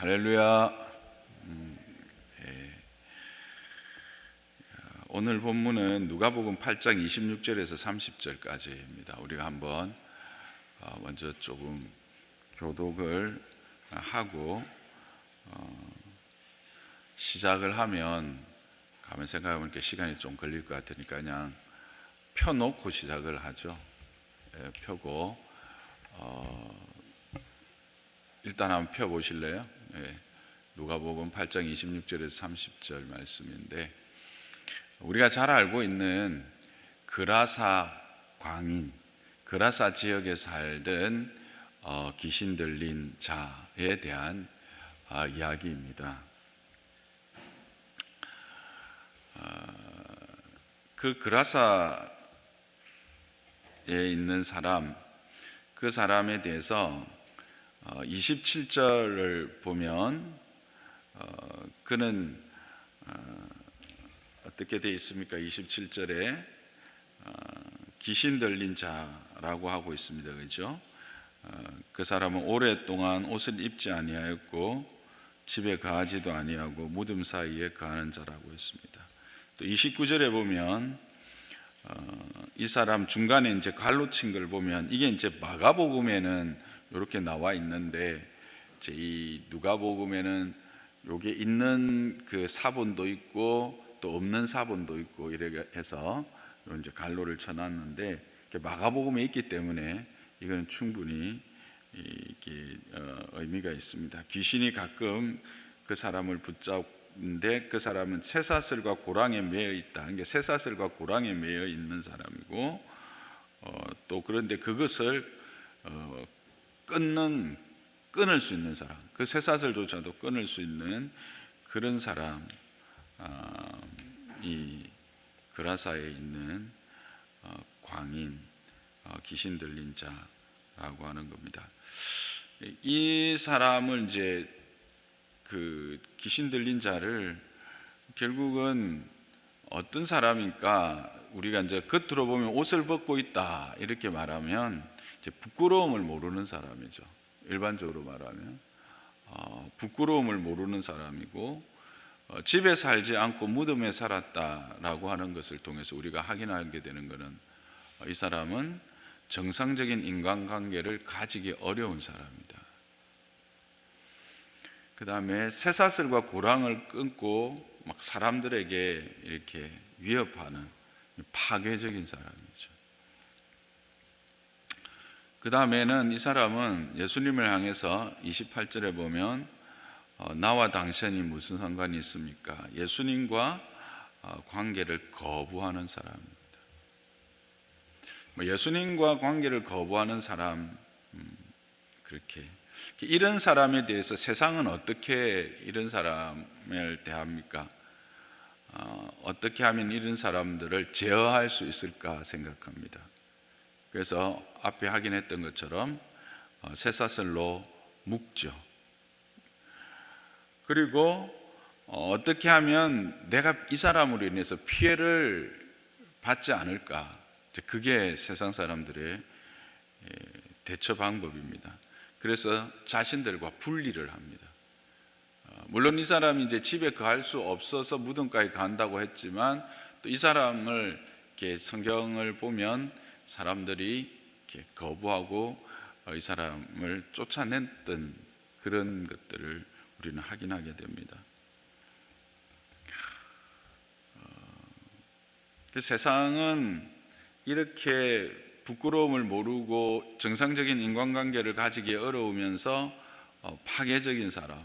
할렐루야. 음, 예. 오늘 본문은 누가복음 8장 26절에서 30절까지입니다. 우리가 한번 어, 먼저 조금 교독을 하고 어, 시작을 하면 가만 생각해보면 이렇게 시간이 좀 걸릴 것 같으니까 그냥 펴놓고 시작을 하죠. 예, 펴고 어, 일단 한번 펴 보실래요? 예, 누가복음 8장 26절에서 30절 말씀인데 우리가 잘 알고 있는 그라사 광인, 그라사 지역에 살던 어, 귀신 들린 자에 대한 어, 이야기입니다. 어, 그 그라사에 있는 사람, 그 사람에 대해서 27절을 보면 어, 그는 어, 어떻게 되어 있습니까? 27절에 어, 귀신 들린 자라고 하고 있습니다. 그렇죠? 그 사람은 오랫동안 옷을 입지 아니하였고 집에 가지도 아니하고 무덤 사이에 거하는 자라고 했습니다. 또 29절에 보면 이 사람 중간에 이제 갈로 친 걸 보면 이게 이제 마가복음에는 이렇게 나와 있는데 이 누가복음에는 요게 있는 그 사본도 있고 또 없는 사본도 있고 이래 해서 이제 갈로를 쳐놨는데 마가복음에 있기 때문에 이거는 충분히 이게 어, 의미가 있습니다. 귀신이 가끔 그 사람을 붙잡는데 그 사람은 쇠사슬과 고랑에 매여 있다. 그러니까 쇠사슬과 고랑에 매여 있는 사람이고 어, 또 그런데 그것을 어, 끊는 끊을 수 있는 사람, 그 쇠사슬조차도 끊을 수 있는 그런 사람, 어, 이 그라사에 있는 어, 광인, 어, 귀신 들린 자라고 하는 겁니다. 이 사람을 이제 그 귀신 들린 자를 결국은 어떤 사람일까 우리가 이제 겉으로 보면 옷을 벗고 있다 이렇게 말하면 부끄러움을 모르는 사람이죠. 일반적으로 말하면 어, 부끄러움을 모르는 사람이고 어, 집에 살지 않고 무덤에 살았다라고 하는 것을 통해서 우리가 확인하게 되는 것은 어, 이 사람은 정상적인 인간관계를 가지기 어려운 사람이다. 그 다음에 쇠사슬과 고랑을 끊고 막 사람들에게 이렇게 위협하는 파괴적인 사람이죠. 그 다음에는 이 사람은 예수님을 향해서 28절에 보면 어, 나와 당신이 무슨 상관이 있습니까? 예수님과 어, 관계를 거부하는 사람입니다. 뭐 예수님과 관계를 거부하는 사람 음, 그렇게 이런 사람에 대해서 세상은 어떻게 이런 사람을 대합니까? 어, 어떻게 하면 이런 사람들을 제어할 수 있을까 생각합니다. 그래서 앞에 확인했던 것처럼 어, 쇠사슬로 묶죠. 그리고 어, 어떻게 하면 내가 이 사람으로 인해서 피해를 받지 않을까? 그게 세상 사람들의 대처 방법입니다. 그래서 자신들과 분리를 합니다. 어, 물론 이 사람이 이제 집에 거할 수 없어서 무덤까지 간다고 했지만 또 이 사람을 이렇게 성경을 보면 사람들이 거부하고 어, 이 사람을 쫓아냈던 그런 것들을 우리는 확인하게 됩니다. 어, 그 세상은 이렇게 부끄러움을 모르고 정상적인 인간관계를 가지기 어려우면서 어, 파괴적인 사람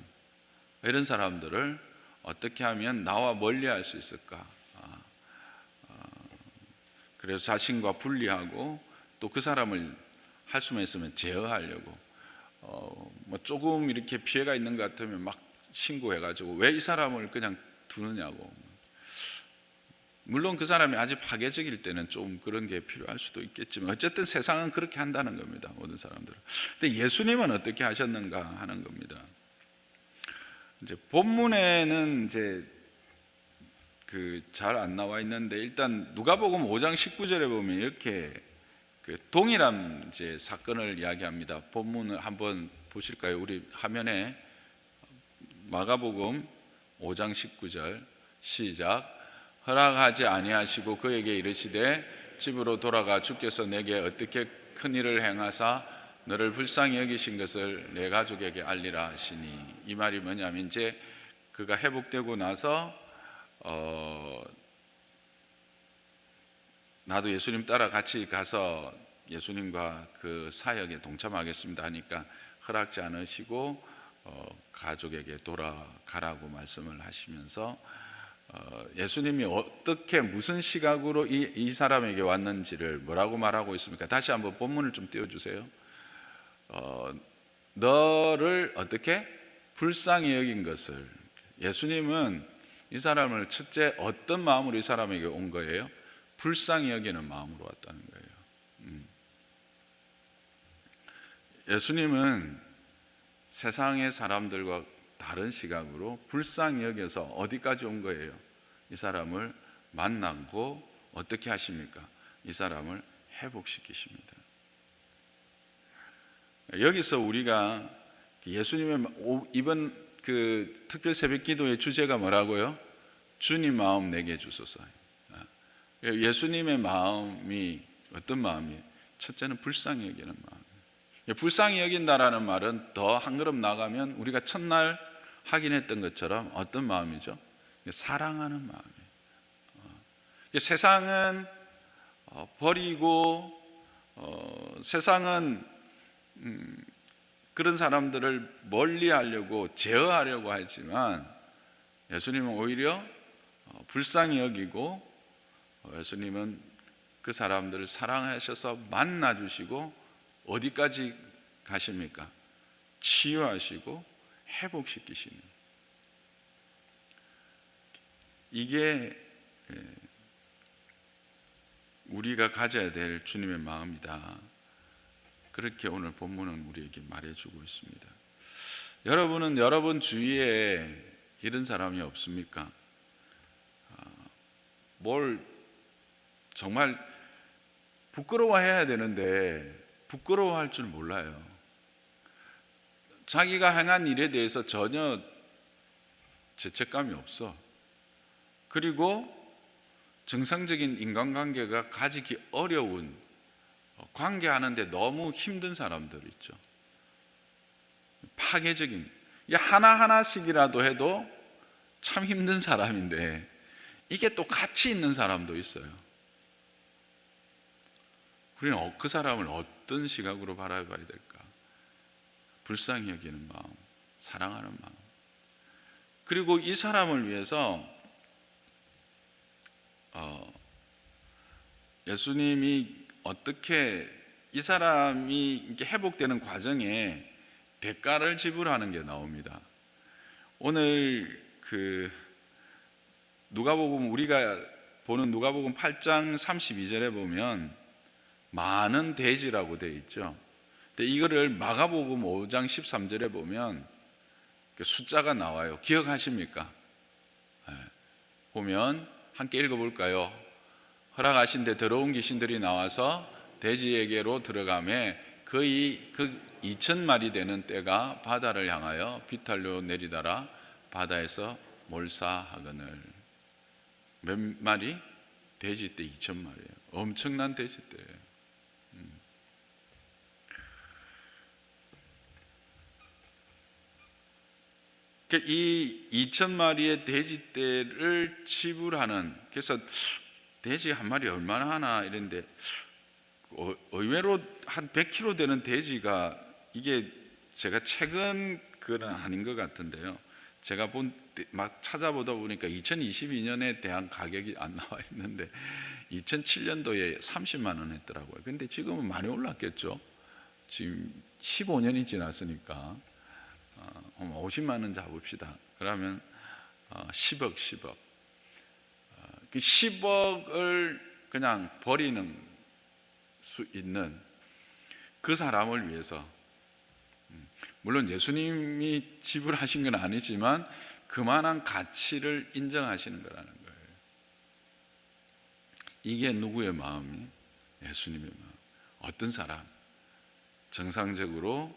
이런 사람들을 어떻게 하면 나와 멀리 할 수 있을까? 그래서 자신과 분리하고 또 그 사람을 할 수만 있으면 제어하려고. 어, 뭐 조금 이렇게 피해가 있는 것 같으면 막 신고해가지고 왜 이 사람을 그냥 두느냐고. 물론 그 사람이 아주 파괴적일 때는 좀 그런 게 필요할 수도 있겠지만 어쨌든 세상은 그렇게 한다는 겁니다 모든 사람들은. 근데 예수님은 어떻게 하셨는가 하는 겁니다. 이제 본문에는 이제 그 잘 안 나와 있는데 일단 누가복음 5장 19절에 보면 이렇게 그 동일한 이제 사건을 이야기합니다. 본문을 한번 보실까요? 우리 화면에 마가복음 5장 19절 시작 허락하지 아니하시고 그에게 이르시되 집으로 돌아가 주께서 내게 어떻게 큰 일을 행하사 너를 불쌍히 여기신 것을 내 가족에게 알리라 하시니 이 말이 뭐냐면 이제 그가 회복되고 나서 어 나도 예수님 따라 같이 가서 예수님과 그 사역에 동참하겠습니다 하니까 허락지 않으시고 어, 가족에게 돌아가라고 말씀을 하시면서 어, 예수님이 어떻게 무슨 시각으로 이, 이 사람에게 왔는지를 뭐라고 말하고 있습니까? 다시 한번 본문을 좀 띄워주세요. 어, 너를 어떻게 불쌍히 여긴 것을 예수님은 이 사람을 첫째 어떤 마음으로 이 사람에게 온 거예요? 불쌍히 여기는 마음으로 왔다는 거예요. 음. 예수님은 세상의 사람들과 다른 시각으로 불쌍히 여겨서 어디까지 온 거예요? 이 사람을 만나고 어떻게 하십니까? 이 사람을 회복시키십니다. 여기서 우리가 예수님의 이번 그 특별 새벽 기도의 주제가 뭐라고요? 주님 마음 내게 주소서. 예수님의 마음이 어떤 마음이에요? 첫째는 불쌍히 여기는 마음. 불쌍히 여긴다라는 말은 더 한 걸음 나가면 우리가 첫날 확인했던 것처럼 어떤 마음이죠? 사랑하는 마음이에요. 어. 세상은 어, 버리고 어, 세상은 음, 그런 사람들을 멀리 하려고 제어하려고 하지만 예수님은 오히려 불쌍히 여기고 예수님은 그 사람들을 사랑하셔서 만나 주시고 어디까지 가십니까? 치유하시고 회복시키시는 이게 예, 우리가 가져야 될 주님의 마음이다. 그렇게 오늘 본문은 우리에게 말해주고 있습니다. 여러분은 여러분 주위에 이런 사람이 없습니까? 아, 뭘 정말 부끄러워해야 되는데 부끄러워할 줄 몰라요. 자기가 행한 일에 대해서 전혀 죄책감이 없어. 그리고 정상적인 인간관계가 가지기 어려운 관계하는데 너무 힘든 사람들 있죠. 파괴적인 하나하나씩이라도 해도 참 힘든 사람인데 이게 또 같이 있는 사람도 있어요. 우리는 그 사람을 어떤 시각으로 바라봐야 될까? 불쌍히 여기는 마음, 사랑하는 마음. 그리고 이 사람을 위해서 어, 예수님이 어떻게 이 사람이 회복되는 과정에 대가를 지불하는 게 나옵니다. 오늘 그 누가복음 우리가 보는 누가복음 8장 32절에 보면 많은 돼지라고 되어 있죠. 근데 이거를 마가복음 5장 13절에 보면 그 숫자가 나와요. 기억하십니까? 네. 보면 함께 읽어볼까요? 허락하신 데 더러운 귀신들이 나와서 돼지에게로 들어가매 거의 그 2천 마리 되는 떼가 바다를 향하여 비탈로 내리다라 바다에서 몰사하거늘 몇 마리? 돼지 떼 2천 마리예요. 엄청난 돼지 떼예요. 그러니까 이 2천 마리의 돼지떼를 지불하는 그래서 돼지 한 마리 얼마나 하나 이런데 어, 의외로 한 100kg 되는 돼지가 이게 제가 최근 그건 아닌 것 같은데요. 제가 본 막 찾아보다 보니까 2022년에 대한 가격이 안 나와 있는데 2007년도에 30만 원 했더라고요. 근데 지금은 많이 올랐겠죠. 지금 15년이 지났으니까 50만 원 잡읍시다. 그러면 10억, 10억. 그 10억을 그냥 버리는 수 있는 그 사람을 위해서 음, 물론 예수님이 지불하신 건 아니지만 그만한 가치를 인정하시는 거라는 거예요. 이게 누구의 마음이? 예수님의 마음. 어떤 사람? 정상적으로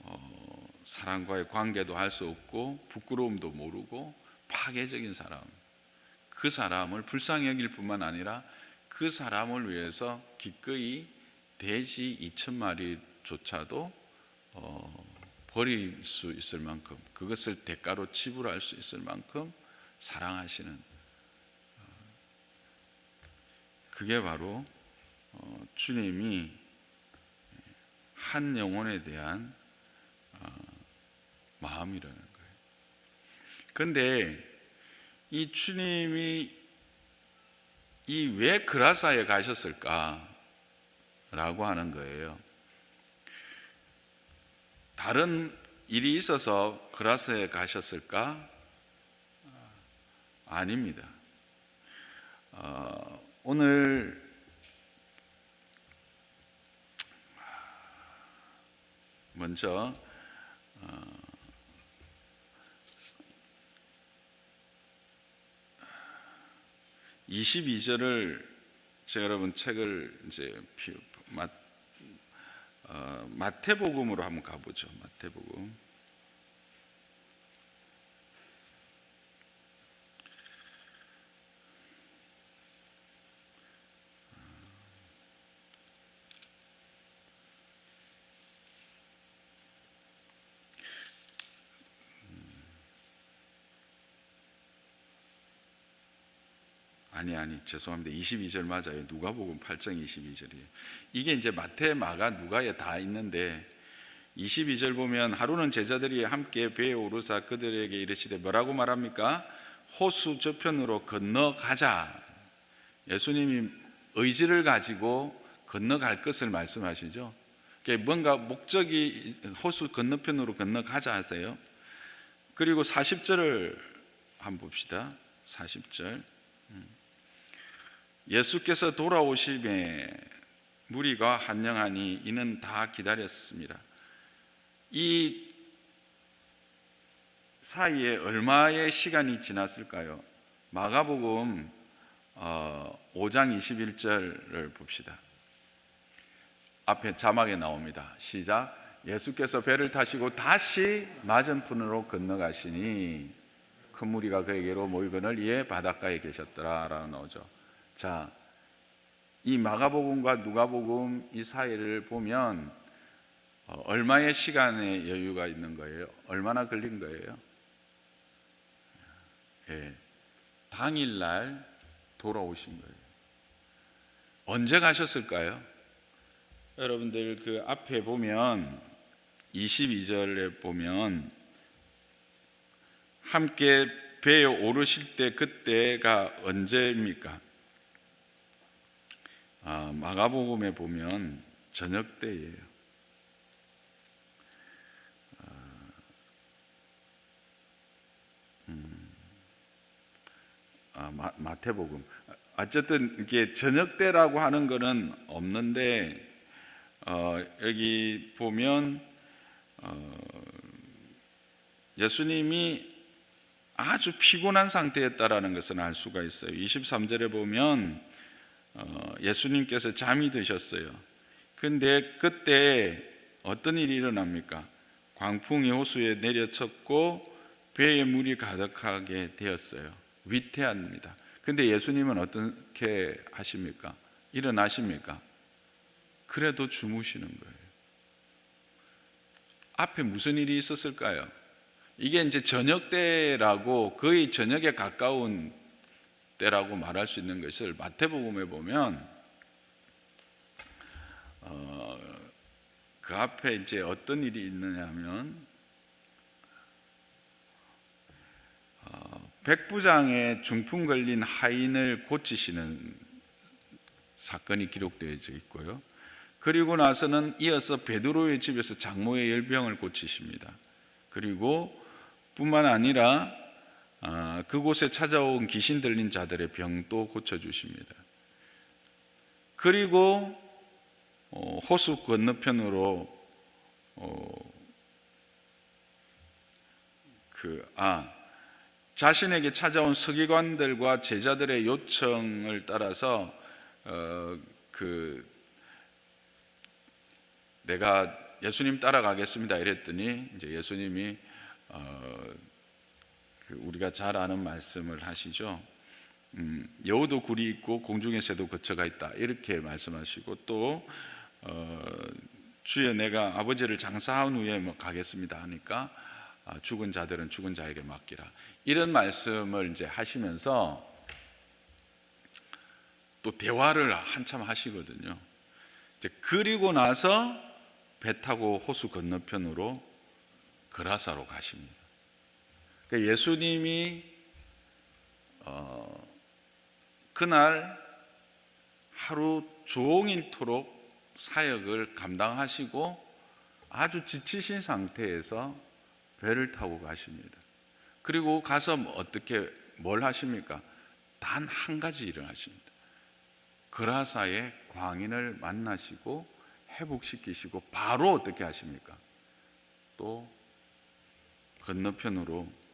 어, 사람과의 관계도 할 수 없고 부끄러움도 모르고 파괴적인 사람. 그 사람을 불쌍히 여길 뿐만 아니라 그 사람을 위해서 기꺼이 돼지 2천 마리조차도 어, 버릴 수 있을 만큼 그것을 대가로 지불할 수 있을 만큼 사랑하시는 어, 그게 바로 어, 주님이 한 영혼에 대한 어, 마음이라는 거예요. 그런데 이 주님이 이 왜 그라사에 가셨을까라고 하는 거예요. 다른 일이 있어서 그라사에 가셨을까? 아닙니다. 어, 오늘 먼저 어, 22절을 제가 여러분 책을 이제 피- 마, 어, 마태복음으로 한번 가보죠. 마태복음. 아니 죄송합니다. 22절 맞아요. 누가복음 8장 22절이에요. 이게 이제 마태, 마가, 누가에 다 있는데 22절 보면 하루는 제자들이 함께 배에 오르사 그들에게 이르시되 뭐라고 말합니까? 호수 저편으로 건너가자. 예수님이 의지를 가지고 건너갈 것을 말씀하시죠. 뭔가 목적이 호수 건너편으로 건너가자 하세요. 그리고 40절을 한번 봅시다. 40절. 예수께서 돌아오심에 무리가 한영하니 이는 다 기다렸습니다. 이 사이에 얼마의 시간이 지났을까요? 마가복음 어, 5장 21절을 봅시다. 앞에 자막에 나옵니다. 시작. 예수께서 배를 타시고 다시 맞은편으로 건너가시니 큰 무리가 그에게로 모이거늘 이에 바닷가에 계셨더라라고 나오죠. 자, 이 마가복음과 누가복음 이 사이를 보면 어, 얼마의 시간의 여유가 있는 거예요? 얼마나 걸린 거예요? 예, 당일날 돌아오신 거예요. 언제 가셨을까요? 여러분들 그 앞에 보면 22절에 보면 함께 배에 오르실 때 그때가 언제입니까? 아, 마가복음에 보면 저녁 때예요. 아, 마, 마태복음. 어쨌든 이게 저녁 때라고 하는 거는 없는데 어, 여기 보면 어, 예수님이 아주 피곤한 상태였다라는 것을 알 수가 있어요. 23절에 보면 어, 예수님께서 잠이 드셨어요. 근데 그때 어떤 일이 일어납니까? 광풍이 호수에 내려쳤고 배에 물이 가득하게 되었어요. 위태합니다. 근데 예수님은 어떻게 하십니까? 일어나십니까? 그래도 주무시는 거예요. 앞에 무슨 일이 있었을까요? 이게 이제 저녁 때라고 거의 저녁에 가까운 때라고 말할 수 있는 것을 마태복음에 보면 어, 그 앞에 이제 어떤 일이 있느냐면 어, 백부장의 중풍 걸린 하인을 고치시는 사건이 기록되어 있고요. 그리고 나서는 이어서 베드로의 집에서 장모의 열병을 고치십니다. 그리고 뿐만 아니라 아, 그곳에 찾아온 귀신 들린 자들의 병도 고쳐주십니다. 그리고 어, 호수 건너편으로 어, 그, 아, 자신에게 찾아온 서기관들과 제자들의 요청을 따라서 어, 그 내가 예수님 따라가겠습니다. 이랬더니 이제 예수님이 어, 그 우리가 잘 아는 말씀을 하시죠. 음, 여우도 굴이 있고 공중의 새도 거처가 있다 이렇게 말씀하시고 또 어, 주여 내가 아버지를 장사한 후에 뭐 가겠습니다 하니까 아, 죽은 자들은 죽은 자에게 맡기라 이런 말씀을 이제 하시면서 또 대화를 한참 하시거든요. 이제 그리고 나서 배 타고 호수 건너편으로 그라사로 가십니다. 그러니까 예수님이 어, 그날 하루 종일토록 사역을 감당하시고 아주 지치신 상태에서 배를 타고 가십니다. 그리고 가서 어떻게 뭘 하십니까? 단 한 가지 일을 하십니다. 그라사의 광인을 만나시고 회복시키시고 바로 어떻게 하십니까? 또 건너편으로 어,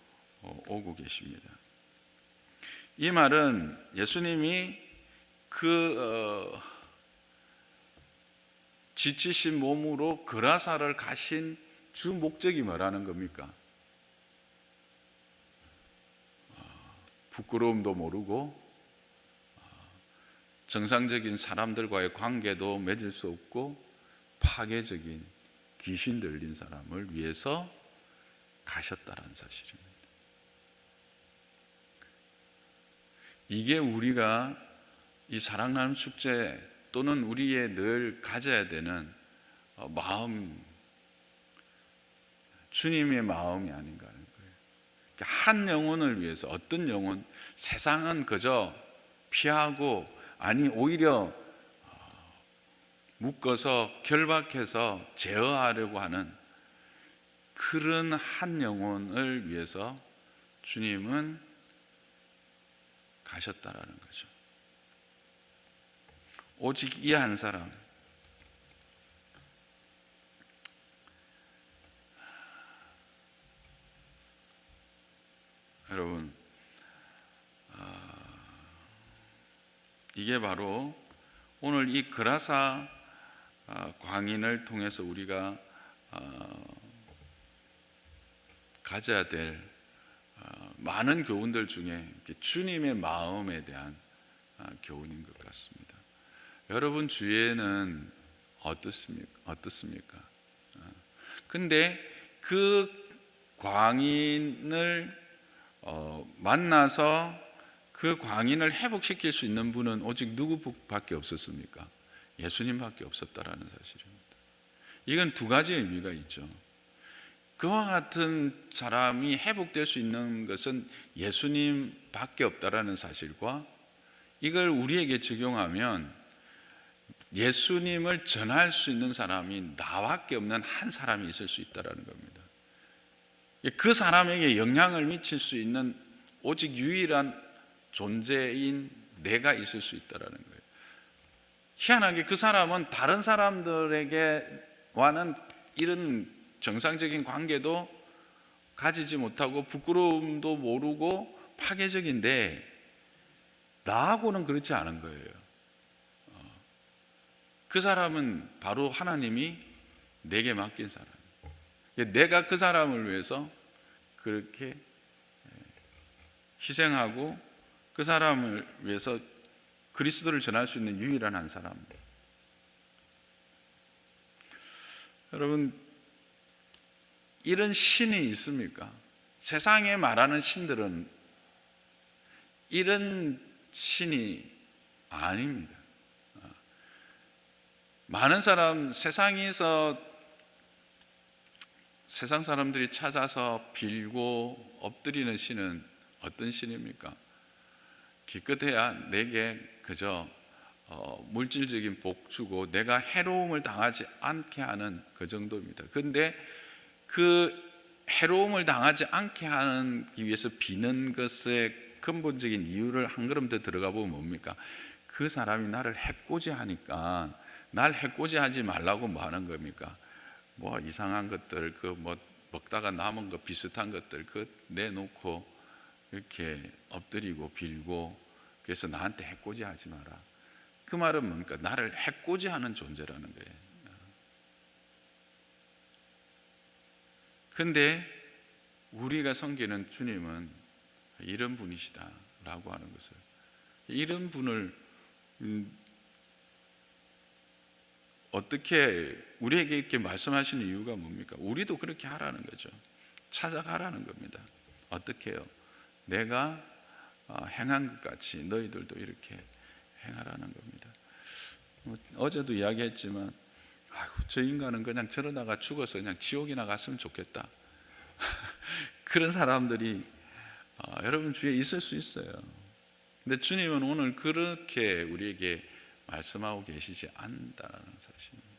오고 계십니다. 이 말은 예수님이 그 어, 지치신 몸으로 그라사를 가신 주 목적이 뭐라는 겁니까? 어, 부끄러움도 모르고 어, 정상적인 사람들과의 관계도 맺을 수 없고 파괴적인 귀신 들린 사람을 위해서 가셨다는 사실입니다. 이게 우리가 이 사랑 나눔 축제 또는 우리의 늘 가져야 되는 어, 마음, 주님의 마음이 아닌가 하는 거예요. 그러니까 한 영혼을 위해서 어떤 영혼, 세상은 그저 피하고 아니 오히려 어, 묶어서 결박해서 제어하려고 하는 그런 한 영혼을 위해서 주님은 가셨다라는 거죠. 오직 이 한 사람. 여러분, 아, 이게 바로 오늘 이 그라사 아, 광인을 통해서 우리가 아, 가져야 될 많은 교훈들 중에 주님의 마음에 대한 교훈인 것 같습니다. 여러분 주위에는 어떻습니까? 어떻습니까? 근데 그 광인을 어, 만나서 그 광인을 회복시킬 수 있는 분은 오직 누구밖에 없었습니까? 예수님밖에 없었다라는 사실입니다. 이건 두 가지 의미가 있죠. 그와 같은 사람이 회복될 수 있는 것은 예수님밖에 없다라는 사실과 이걸 우리에게 적용하면 예수님을 전할 수 있는 사람이 나밖에 없는 한 사람이 있을 수 있다라는 겁니다. 그 사람에게 영향을 미칠 수 있는 오직 유일한 존재인 내가 있을 수 있다라는 거예요. 희한하게 그 사람은 다른 사람들에게와는 이런 정상적인 관계도 가지지 못하고 부끄러움도 모르고 파괴적인데 나하고는 그렇지 않은 거예요. 어. 그 사람은 바로 하나님이 내게 맡긴 사람. 내가 그 사람을 위해서 그렇게 희생하고 그 사람을 위해서 그리스도를 전할 수 있는 유일한 한 사람. 여러분 이런 신이 있습니까? 세상에 말하는 신들은 이런 신이 아닙니다. 많은 사람 세상에서 세상 사람들이 찾아서 빌고 엎드리는 신은 어떤 신입니까? 기껏해야 내게 그저 어, 물질적인 복 주고 내가 해로움을 당하지 않게 하는 그 정도입니다. 그런데 그 해로움을 당하지 않게 하기 위해서 비는 것의 근본적인 이유를 한 걸음 더 들어가 보면 뭡니까? 그 사람이 나를 해코지 하니까 날 해코지 하지 말라고 뭐 하는 겁니까? 뭐 이상한 것들 그 뭐 먹다가 남은 거 비슷한 것들 그 내놓고 이렇게 엎드리고 빌고 그래서 나한테 해코지 하지 마라. 그 말은 뭡니까? 나를 해코지 하는 존재라는 거예요. 근데 우리가 섬기는 주님은 이런 분이시다라고 하는 것을 이런 분을 음, 어떻게 우리에게 이렇게 말씀하시는 이유가 뭡니까? 우리도 그렇게 하라는 거죠. 찾아가라는 겁니다. 어떻게 해요? 내가 어, 행한 것 같이 너희들도 이렇게 행하라는 겁니다. 뭐, 어제도 이야기했지만 아이고, 저 인간은 그냥 저러다가 죽어서 그냥 지옥이나 갔으면 좋겠다. 그런 사람들이 어, 여러분 주위에 있을 수 있어요. 근데 주님은 오늘 그렇게 우리에게 말씀하고 계시지 않는다는 사실입니다.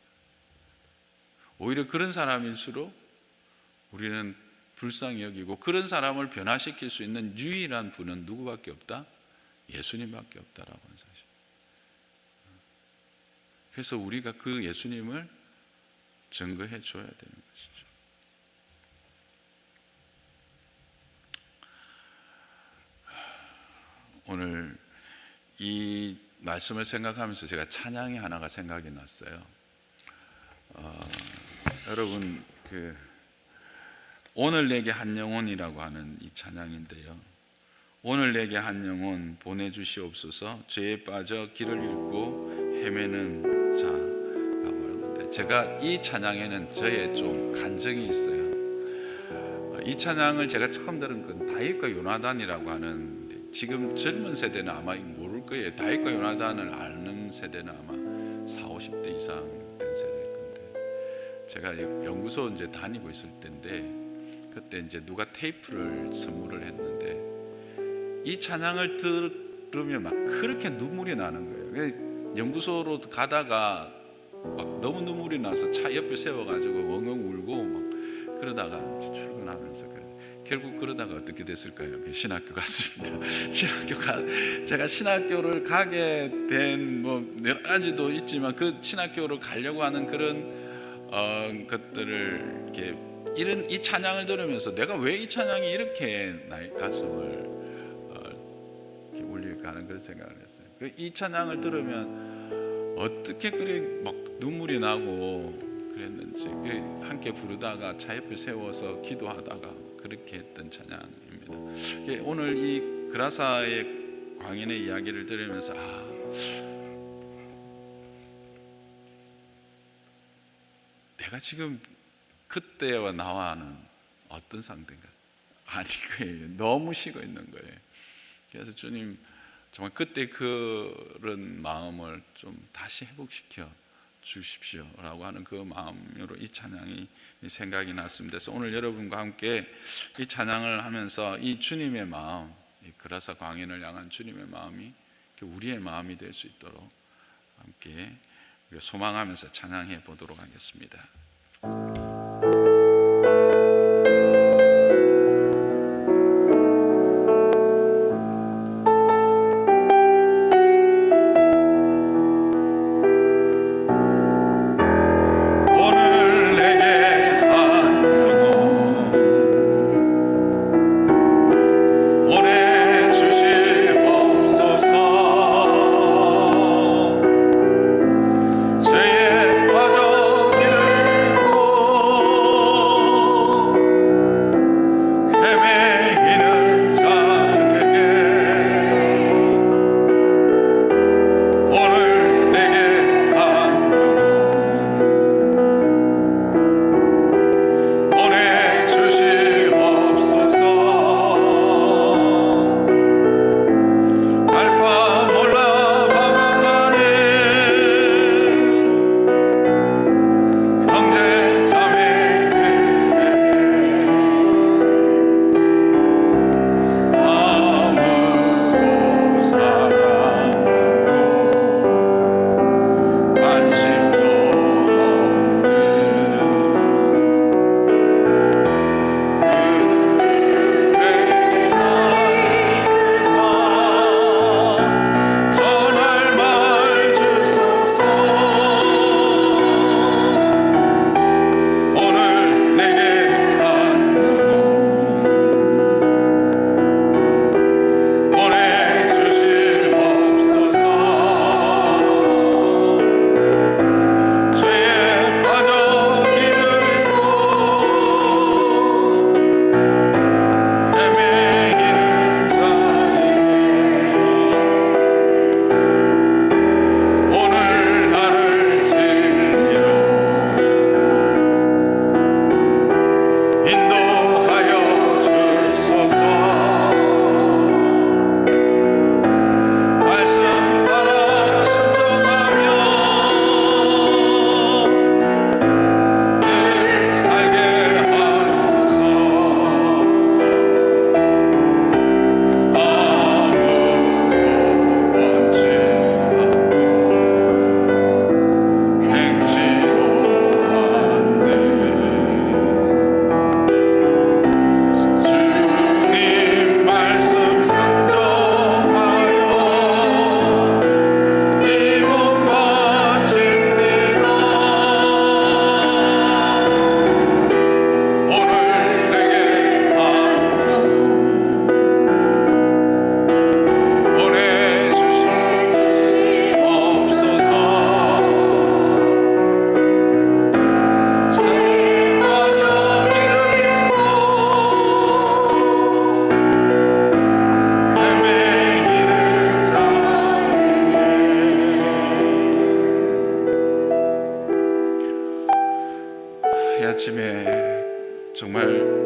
오히려 그런 사람일수록 우리는 불쌍히 여기고 그런 사람을 변화시킬 수 있는 유일한 분은 누구밖에 없다? 예수님밖에 없다라고 하는 사실. 그래서 우리가 그 예수님을 증거해 줘야 되는 것이죠. 오늘 이 말씀을 생각하면서 제가 찬양이 하나가 생각이 났어요. 어, 여러분 그 오늘 내게 한 영혼이라고 하는 이 찬양인데요. 오늘 내게 한 영혼 보내주시옵소서 죄에 빠져 길을 잃고 헤매는 하는 건데 제가 이 찬양에는 저의 좀 간증이 있어요. 어, 이 찬양을 제가 처음 들은 건 다윗과 요나단이라고 하는 지금 젊은 세대는 아마 모를 거예요. 다윗과 요나단을 아는 세대는 아마 4, 50대 이상 된 세대일 건데 제가 연구소 이제 다니고 있을 때인데 그때 이제 누가 테이프를 선물을 했는데 이 찬양을 들으면 막 그렇게 눈물이 나는 거예요. 연구소로 가다가 막 너무 눈물이 나서 차 옆에 세워가지고 엉엉 울고 막 그러다가 출근하면서 그래. 결국 그러다가 어떻게 됐을까요? 신학교 갔습니다. 신학교 가 제가 신학교를 가게 된 뭐 여러 가지도 있지만 그 신학교를 가려고 하는 그런 어, 것들을 이렇게 이런 이 찬양을 들으면서 내가 왜 이 찬양이 이렇게 나의 가슴을 그런 생각을 했어요. 그이 찬양을 들으면 어떻게 그래 막 눈물이 나고 그랬는지 함께 부르다가 차 옆에 세워서 기도하다가 그렇게 했던 찬양입니다. 예, 오늘 이 그라사의 광인의 이야기를 들으면서 아, 내가 지금 그때와 나와는 어떤 상태인가? 아니. 너무 식어 있는 거예요. 그래서 주님 정말 그때 그런 마음을 좀 다시 회복시켜 주십시오라고 하는 그 마음으로 이 찬양이 생각이 났습니다. 그래서 오늘 여러분과 함께 이 찬양을 하면서 이 주님의 마음, 이 그라사 광인을 향한 주님의 마음이 우리의 마음이 될 수 있도록 함께 소망하면서 찬양해 보도록 하겠습니다.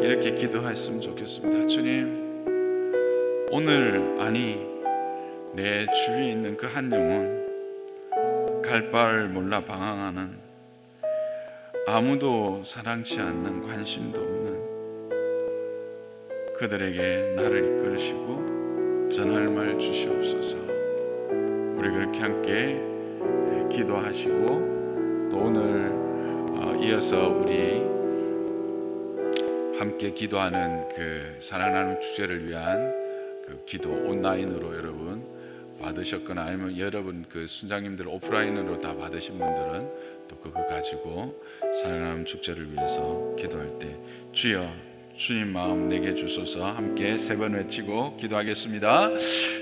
이렇게 기도했으면 좋겠습니다. 주님, 오늘 아니 내 주위에 있는 그 한 영혼 갈 바를 몰라 방황하는 아무도 사랑치 않는 관심도 없는 그들에게 나를 이끌으시고 전할 말 주시옵소서. 우리 그렇게 함께 기도하시고 또 오늘 어, 이어서 우리 함께 기도하는 그 사랑하는 축제를 위한 그 기도 온라인으로 여러분 받으셨거나 아니면 여러분 그 순장님들 오프라인으로 다 받으신 분들은 또 그거 가지고 사랑하는 축제를 위해서 기도할 때 주여 주님 마음 내게 주소서 함께 세 번 외치고 기도하겠습니다.